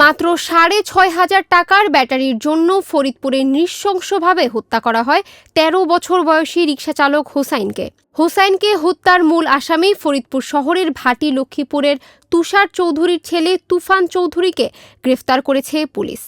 মাত্র সাড়ে ছয় হাজার টাকার ব্যাটারির জন্য ফরিদপুরে নৃশংসভাবে হত্যা করা হয় তেরো বছর বয়সী রিকশাচালক হোসাইনকে। হোসাইনকে হত্যার মূল আসামি ফরিদপুর শহরের ভাটি লক্ষ্মীপুরের তুষার চৌধুরীর ছেলে তুফান চৌধুরীকে গ্রেফতার করেছে পুলিশ।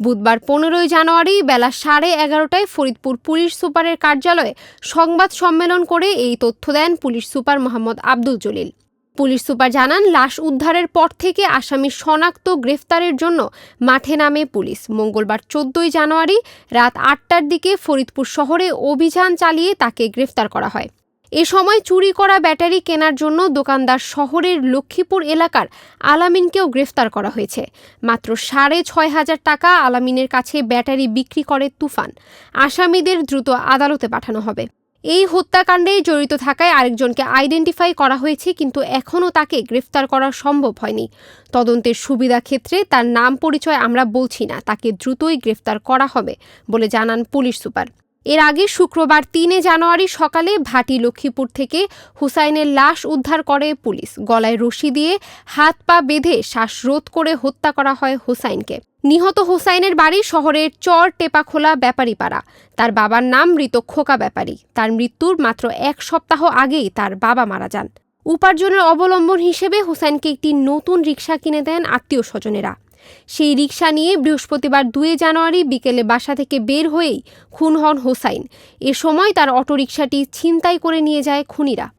বুধবার পনেরোই জানুয়ারি বেলা সাড়ে এগারোটায় ফরিদপুর পুলিশ সুপারের কার্যালয়ে সংবাদ সম্মেলন করে এই তথ্য দেন police super Mohammad Abdul Jalil. Police super জানান, লাশ উদ্ধারের পর থেকে আসামি শনাক্ত গ্রেফতারের জন্য মাঠে নামে পুলিশ। মঙ্গলবার চোদ্দই জানুয়ারি রাত আটটার দিকে ফরিদপুর শহরে অভিযান চালিয়ে তাকে গ্রেফতার করা হয়। এ সময় চুরি করা ব্যাটারি কেনার জন্য দোকানদার শহরের লক্ষ্মীপুর এলাকার আলামিনকেও গ্রেফতার করা হয়েছে। মাত্র সাড়ে ছয় হাজার টাকা আলামিনের কাছে ব্যাটারি বিক্রি করে তুফান। আসামিদের দ্রুত আদালতে পাঠানো হবে। এই হত্যাকাণ্ডে জড়িত থাকায় আরেকজনকে আইডেন্টিফাই করা হয়েছে, কিন্তু এখনও তাকে গ্রেফতার করা সম্ভব হয়নি। তদন্তের সুবিধা ক্ষেত্রে তার নাম পরিচয় আমরা বলছি না, তাকে দ্রুতই গ্রেফতার করা হবে বলে জানান পুলিশ সুপার। এর আগে শুক্রবার তিনে জানুয়ারি সকালে ভাটি লক্ষ্মীপুর থেকে হুসাইনের লাশ উদ্ধার করে পুলিশ। গলায় রশি দিয়ে হাত পা বেঁধে শ্বাসরোধ করে হত্যা করা হয় হুসাইনকে। নিহত হোসাইনের বাড়ি শহরের চর টেপাখোলা ব্যাপারীপাড়া। তার বাবার নাম মৃত খোকা ব্যাপারী। তার মৃত্যুর মাত্র এক সপ্তাহ আগেই তার বাবা মারা যান। উপার্জনের অবলম্বন হিসেবে হোসাইনকে একটি নতুন রিক্সা কিনে দেন আত্মীয় স্বজনেরা। সেই রিক্সা নিয়ে বৃহস্পতিবার দুই জানুয়ারি বিকেলে বাসা থেকে বের হয়েই খুন হন হোসাইন। এ সময় তার অটোরিকশাটি ছিনতাই করে নিয়ে যায় খুনিরা।